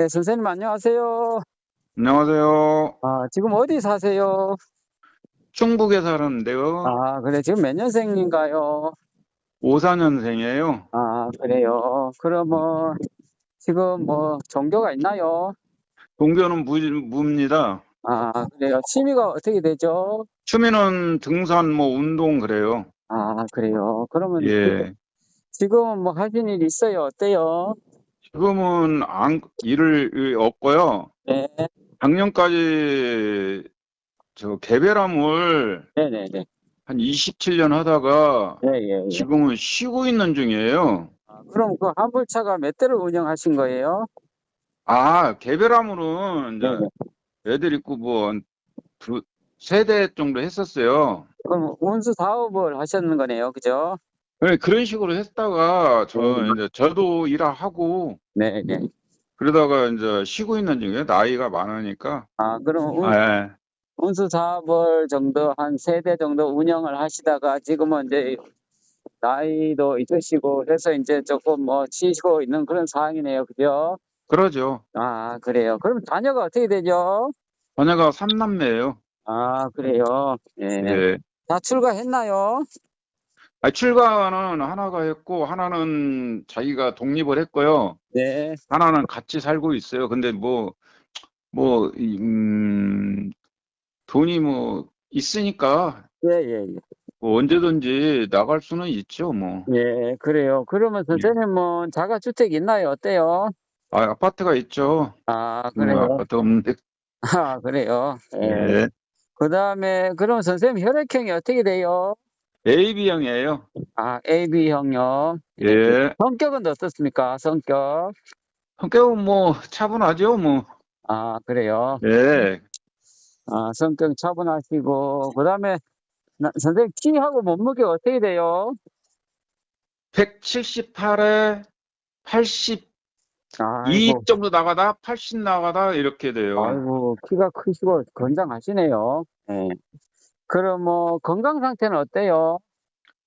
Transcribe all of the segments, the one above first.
네, 선생님 안녕하세요. 안녕하세요. 아, 지금 어디 사세요? 충북에 사는데요. 아, 그래. 지금 몇 년생인가요? 54년생이에요. 아, 그래요. 그러면 지금 뭐 종교가 있나요? 동교는 무, 무입니다. 아, 그래요. 취미가 어떻게 되죠? 취미는 등산, 뭐 운동 그래요. 아, 그래요. 그러면 예. 지금은 뭐 하신 일 있어요? 어때요? 지금은 안, 일을 없고요. 네, 작년까지 저 개배람을 네네네. 한 27년 하다가 예, 예, 예. 지금은 쉬고 있는 중이에요. 아, 그럼 그 한불차가 몇 대를 운영하신 거예요? 아, 개배람으로는 이제 네네. 애들 있고 뭐 두, 세 대 정도 했었어요. 그럼 운수 사업을 하셨는 거네요. 그죠? 네, 그런 식으로 했다가 저 음. 이제 저도 일하고 네, 네. 그러다가 이제 쉬고 있는 중이에요. 나이가 많으니까. 아, 그럼 운, 예. 운수 사업을 정도 한 세 대 정도 운영을 하시다가 지금은 이제 나이도 있으시고 해서 이제 조금 뭐 쉬시고 있는 그런 상황이네요. 그죠? 그러죠. 아, 그래요. 그럼 자녀가 어떻게 되죠? 자녀가 삼남매예요. 아, 그래요. 예. 예. 다 출가했나요? 아, 출가는 하나가 했고 하나는 자기가 독립을 했고요. 네. 하나는 같이 살고 있어요. 근데 뭐, 뭐, 이, 음, 돈이 뭐 있으니까 예, 예, 예. 뭐 언제든지 나갈 수는 있죠, 뭐. 예, 그래요. 그러면 선생님은 자가주택 있나요? 어때요? 아, 아파트가 있죠. 아, 음, 그래요. 아파트 없는데. 아, 그래요. 예. 예. 그 다음에, 그럼 선생님 혈액형이 어떻게 돼요? AB형이에요. 아, AB형요. 예. 성격은 어떻습니까? 성격. 성격은 뭐 차분하죠, 뭐. 아, 그래요. 예. 아, 성격 차분하시고, 그 다음에, 선생님 키하고 몸무게 어떻게 돼요? 178에 82 아이고, 정도 나가다 80 나가다 이렇게 돼요. 아이고, 키가 크시고 건장하시네요. 예. 그럼 뭐, 건강 상태는 어때요?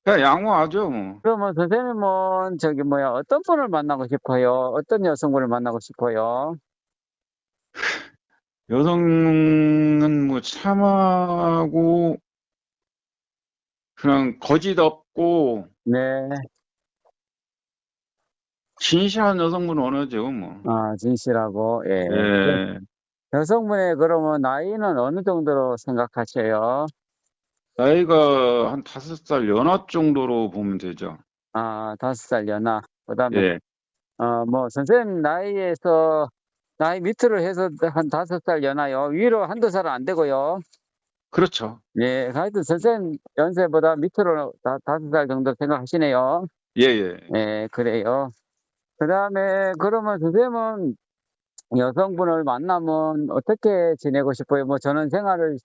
그냥 양호하죠, 뭐. 그러면 선생님은 저기 뭐야, 어떤 분을 만나고 싶어요? 어떤 여성분을 만나고 싶어요? 여성은 뭐 참하고 그냥 거짓 없고 네. 진실한 여성분 원하죠, 뭐. 아, 진실하고, 예. 예. 여성분의 그러면 나이는 어느 정도로 생각하셔요? 나이가 한 다섯 살 연하 정도로 보면 되죠. 아, 다섯 살 연하. 그 다음에, 예. 어, 뭐, 선생님 나이에서, 나이 밑으로 해서 한 다섯 살 연하요. 위로 한두 살은 안 되고요. 그렇죠. 예, 하여튼 선생님 연세보다 밑으로 다, 다섯 살 정도 생각하시네요. 예, 예. 예, 그래요. 그 다음에, 그러면 선생님은 여성분을 만나면 어떻게 지내고 싶어요? 뭐, 전원 생활을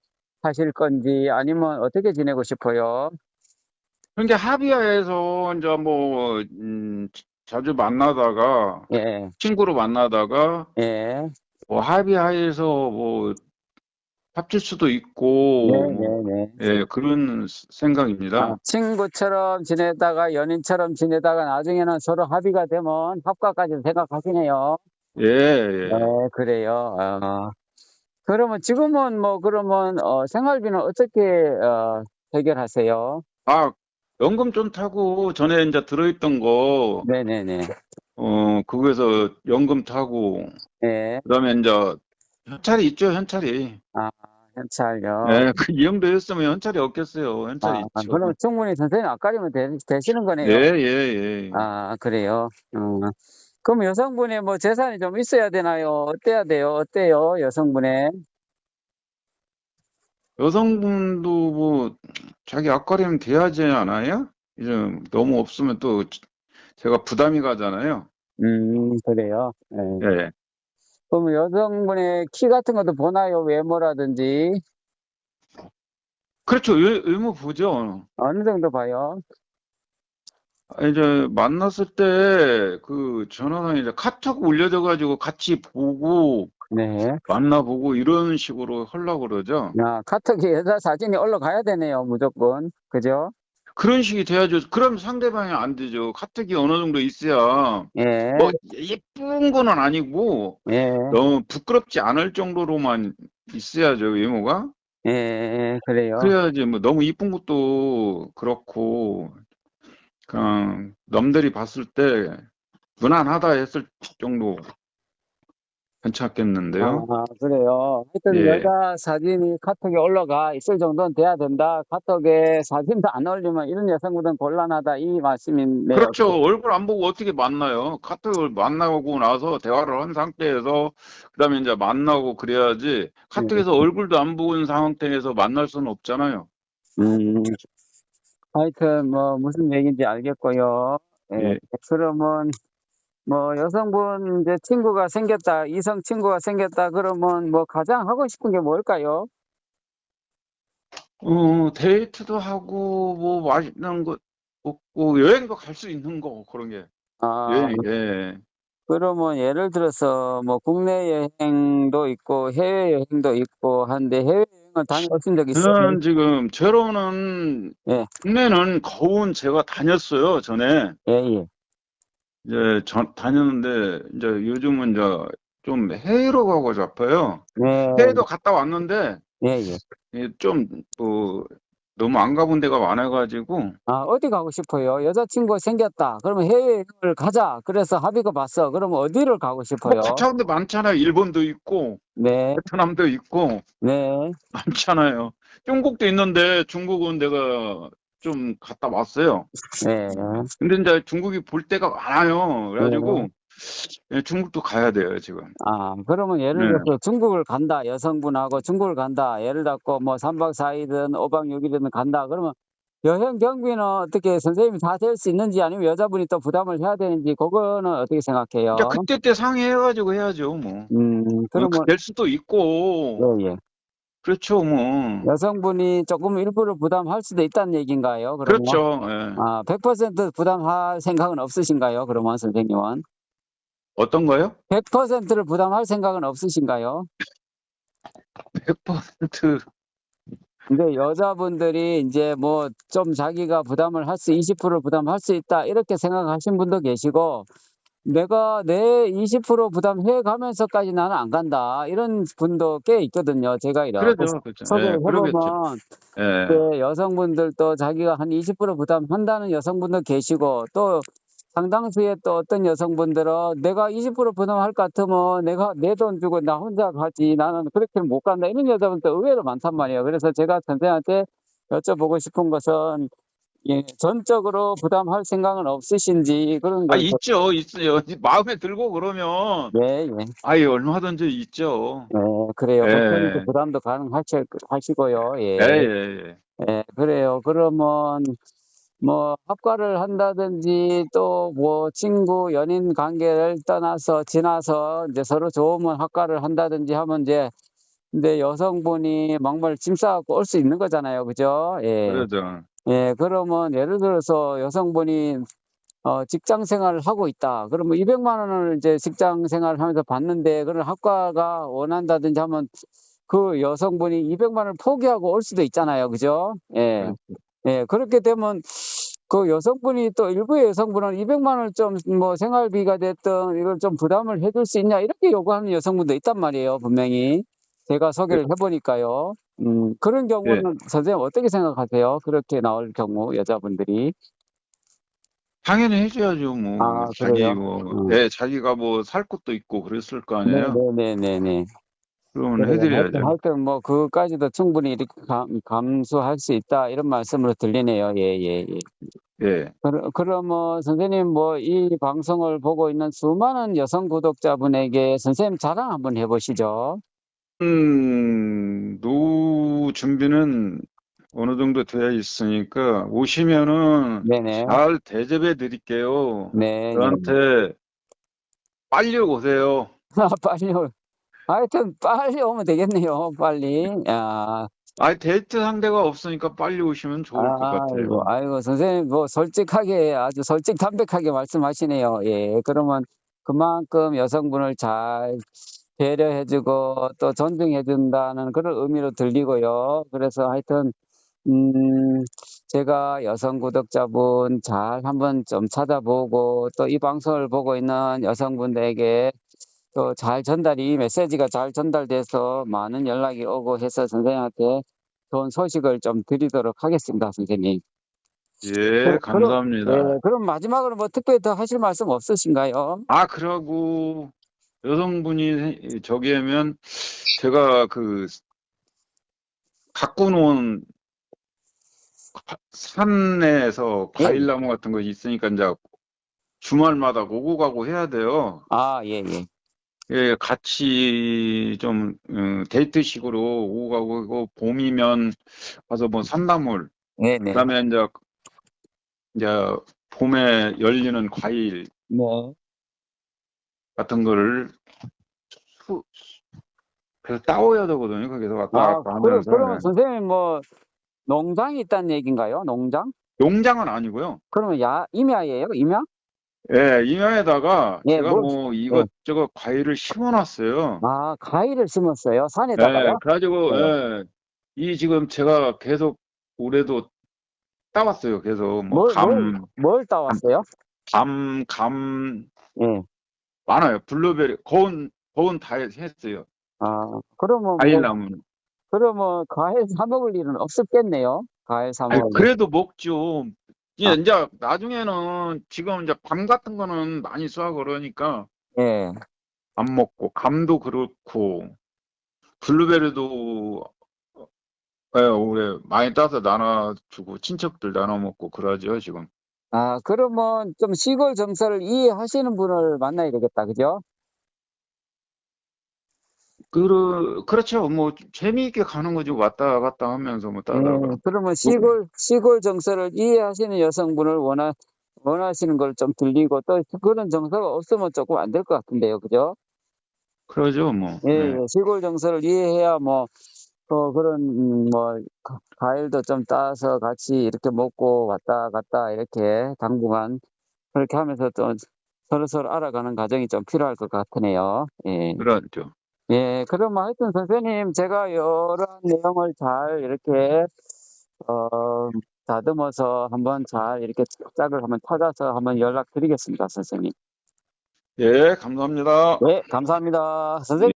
하실 건지, 아니면 어떻게 지내고 싶어요? 그러니까 합의하에서 이제 뭐 음, 자주 만나다가 예, 친구로 만나다가 예, 뭐 합의하에서 뭐 합칠 수도 있고 네, 뭐, 네, 네. 예 그런 생각입니다. 아, 친구처럼 지내다가 연인처럼 지내다가 나중에는 서로 합의가 되면 합가까지 생각하시네요. 예, 예. 네, 그래요. 어, 그러면 지금은 뭐 그러면 어, 생활비는 어떻게 어, 해결하세요? 아 연금 좀 타고 전에 이제 들어있던 거 네네네. 어 그거에서 연금 타고 네, 그다음에 이제 현찰이 있죠 현찰이. 아, 현찰요. 예, 그이 정도 했으면 현찰이 없겠어요. 현찰이 아, 있죠. 그럼 충분히 선생님 앞가림은 되, 되시는 거네요. 예, 예, 예. 아, 그래요. 음. 그럼 여성분의 뭐 재산이 좀 있어야 되나요? 어때야 돼요? 어때요? 여성분의? 여성분도 뭐 자기 앞가림 돼야지 않아요? 이제 너무 없으면 또 제가 부담이 가잖아요. 음, 그래요. 예. 예. 그럼 여성분의 키 같은 것도 보나요? 외모라든지 그렇죠. 외, 외모 보죠. 어느 정도 봐요? 아, 이제 만났을 때 그 전화상에 이제 카톡 올려져 가지고 같이 보고 네. 만나보고 이런 식으로 하려고 그러죠. 아, 카톡에 여자 사진이 올라가야 되네요, 무조건. 그죠? 그런 식이 돼야죠. 그럼 상대방이 안 되죠. 카톡이 어느 정도 있어야 예, 뭐 예쁜 거는 아니고 예, 너무 부끄럽지 않을 정도로만 있어야죠, 외모가. 예, 그래요. 그래야지 뭐 너무 이쁜 것도 그렇고 그냥 남들이 봤을 때 무난하다 했을 정도 괜찮겠는데요. 아, 그래요. 하여튼 예. 여자 사진이 카톡에 올라가 있을 정도는 돼야 된다. 카톡에 사진도 안 올리면 이런 여성분은 곤란하다. 이 말씀이네요. 그렇죠. 얼굴 안 보고 어떻게 만나요? 카톡을 만나고 나서 대화를 한 상태에서 그다음에 이제 만나고 그래야지 카톡에서 얼굴도 안 보는 상태에서 만날 수는 없잖아요. 음, 하여튼 뭐 무슨 얘기인지 알겠고요. 예, 예. 그러면 뭐 여성분 이제 친구가 생겼다, 이성 친구가 생겼다 그러면 뭐 가장 하고 싶은 게 뭘까요? 어, 데이트도 하고 뭐 맛있는 거 먹고 여행도 갈 수 있는 거 그런 게 아, 여행 예. 그러면 예를 들어서 뭐 국내 여행도 있고 해외 여행도 있고 한데 해외 여행을 다녀오신 적 있어요? 저는 지금 제로는 예. 국내는 거운 제가 다녔어요 전에 예, 예. 이제 전 다녔는데 이제 요즘은 이제 좀 해외로 가고 싶어요. 네, 해외도 갔다 왔는데 예, 예. 좀뭐 너무 안 가본 데가 많아가지고 아, 어디 가고 싶어요? 여자친구가 생겼다. 그러면 해외여행을 가자. 그래서 합의가 봤어. 그러면 어디를 가고 뭐 싶어요? 같이 가는 데 많잖아요. 일본도 있고 네, 베트남도 있고 네. 많잖아요. 중국도 있는데 중국은 내가 좀 갔다 왔어요. 네. 근데 이제 중국이 볼 데가 많아요. 그래가지고 예, 중국도 가야 돼요 지금. 아, 그러면 예를 네. 들어서 중국을 간다. 여성분하고 중국을 간다. 예를 들고 뭐 3박 4일이든 5박 6일이든 간다. 그러면 여행 경비는 어떻게 선생님이 다 될 수 있는지 아니면 여자분이 또 부담을 해야 되는지 그거는 어떻게 생각해요? 이제 그때 때 상의해가지고 해야죠 뭐. 음, 그러면 될 수도 있고 예, 예. 그렇죠 뭐. 여성분이 조금 일부러 부담할 수도 있다는 얘기인가요? 그러면? 그렇죠. 예. 아, 100% 부담할 생각은 없으신가요? 그러면 선생님은? 어떤 거요? 100%를 부담할 생각은 없으신가요? 100% 근데 여자분들이 이제 뭐 좀 자기가 부담을 할 수, 20% 부담할 수 있다, 이렇게 생각하신 분도 계시고, 내가 내 20% 부담해 가면서까지 나는 안 간다, 이런 분도 꽤 있거든요. 제가 이렇게. 그렇죠. 예, 소개를 그러겠죠. 해보면, 예. 네, 여성분들도 자기가 한 20% 부담한다는 여성분도 계시고 또 상당수의 또 어떤 여성분들은 내가 20% 부담할 것 같으면 내가 내 돈 주고 나 혼자 가지 나는 그렇게는 못 간다 이런 여자분들 의외로 많단 말이에요. 그래서 제가 선생님한테 여쭤보고 싶은 것은 예, 전적으로 부담할 생각은 없으신지 그런 아걸 있죠, 있어요. 마음에 들고 그러면 네, 예. 아예 얼마든지 있죠. 네, 그래요. 예. 부담도 가능하실 하시고요. 예, 예, 예. 예, 그래요. 그러면 뭐 합가를 한다든지 또 뭐 친구 연인 관계를 떠나서 지나서 이제 서로 좋으면 합가를 한다든지 하면 이제 근데 여성분이 막말 짐 싸갖고 올 수 있는 거잖아요. 그죠? 예. 그러죠. 예, 그러면 예를 들어서 여성분이 어, 직장 생활을 하고 있다. 그러면 200만 원을 이제 직장 생활을 하면서 받는데 그걸 학과가 원한다든지 하면 그 여성분이 200만 원을 포기하고 올 수도 있잖아요. 그죠? 예. 예, 그렇게 되면 그 여성분이 또 일부의 여성분은 200만 원을 좀뭐 생활비가 됐든 이걸 좀 부담을 해줄 수 있냐 이렇게 요구하는 여성분도 있단 말이에요. 분명히. 제가 소개를 해보니까요. 음, 그런 경우는 선생님 어떻게 생각하세요? 그렇게 나올 경우 여자분들이. 당연히 해줘야죠, 뭐. 아, 자기 그래요? 뭐, 음. 네, 자기가 뭐 살 것도 있고 그랬을 거 아니에요. 네네네네. 그러면 해드려야죠. 하여튼 뭐 그까지도 충분히 이렇게 감, 감수할 수 있다 이런 말씀으로 들리네요. 예, 예, 예. 예. 그러, 그러면 선생님 뭐 이 방송을 보고 있는 수많은 여성 구독자분에게 선생님 자랑 한번 해보시죠. 음, 노후 준비는 어느 정도 되어 있으니까 오시면은 네네. 잘 대접해 드릴게요. 네. 저한테 빨리 오세요. 아, 빨리 오. 하여튼 빨리 오면 되겠네요. 빨리. 야, 아, 데이트 상대가 없으니까 빨리 오시면 좋을 것 같아요. 아이고, 아이고, 선생님, 뭐, 솔직하게, 아주 솔직 담백하게 말씀하시네요. 예, 그러면 그만큼 여성분을 잘 배려해주고 또 존중해준다는 그런 의미로 들리고요. 그래서 하여튼, 음, 제가 여성 구독자분 잘 한번 좀 찾아보고 또 이 방송을 보고 있는 여성분들에게 또잘 전달이 메시지가 잘 전달돼서 많은 연락이 오고 해서 선생님한테 좋은 소식을 좀 드리도록 하겠습니다, 선생님. 예, 그럼- 감사합니다. 네, 그럼 마지막으로 뭐 특별히 더 하실 말씀 없으신가요? 아, 그러고 여성분이 저기 하면 제가 그 갖고 놓은 과- 산에서 예. 과일 나무 같은 거 있으니까 이제 주말마다 오고 가고 해야 돼요. 아, 예, 예. 예, 같이 좀 음, 데이트식으로 오고 가고 이거 봄이면 가서 뭐 산나물 네, 네. 그다음에 이제 이제 봄에 열리는 과일 네. 같은 거를 수, 그래서 따오야 되거든요. 거기서 왔다 아, 갔다 그럼, 하면서. 그럼 네. 선생님 뭐 농장이 있다는 얘기인가요? 농장? 농장은 아니고요. 그러면 야, 임야예요? 임야? 예, 임야에다가 예, 제가 뭐- 뭐 이것저것 과일을 심어놨어요. 아, 가위를 심었어요. 예, 산에다가요? 그래가지고 네. 예, 이 지금 제가 계속 올해도 따왔어요. 계속 뭐 뭘, 감, 뭘, 뭘 따왔어요? 감, 감 예. 많아요. 블루베리, 거운, 거운 다 했어요. 아, 그러면 뭐, 과일나무. 그러면 과일 사 먹을 일은 없었겠네요. 과일 사 아니, 먹을 일. 그래도 먹죠. 이제, 아. 이제 나중에는 지금 이제 밤 같은 거는 많이 쏴 그러니까 예. 안 먹고 감도 그렇고 블루베리도 예, 올해 많이 따서 나눠주고 친척들 나눠 먹고 그러죠 지금. 아, 그러면 좀 시골 정서를 이해하시는 분을 만나야 되겠다. 그죠? 그 그렇죠. 뭐 재미있게 가는 거죠. 왔다 갔다 하면서 뭐 따다가. 예, 그러면 시골, 시골 정서를 이해하시는 여성분을 원하, 원하시는 걸 좀 들리고 또 그런 정서가 없으면 조금 안 될 것 같은데요. 그죠? 그러죠 뭐. 예, 네. 예, 시골 정서를 이해해야 뭐, 또 그런, 음, 뭐, 가- 과일도 좀 따서 같이 이렇게 먹고 왔다 갔다 이렇게 당분간 그렇게 하면서 또 서로서로 알아가는 과정이 좀 필요할 것 같으네요. 예. 그렇죠. 예, 그럼 하여튼 선생님, 제가 이런 내용을 잘 이렇게, 어, 다듬어서 한번 잘 이렇게 짝을 한번 찾아서 한번 연락드리겠습니다, 선생님. 예, 감사합니다. 네, 감사합니다. 선생님.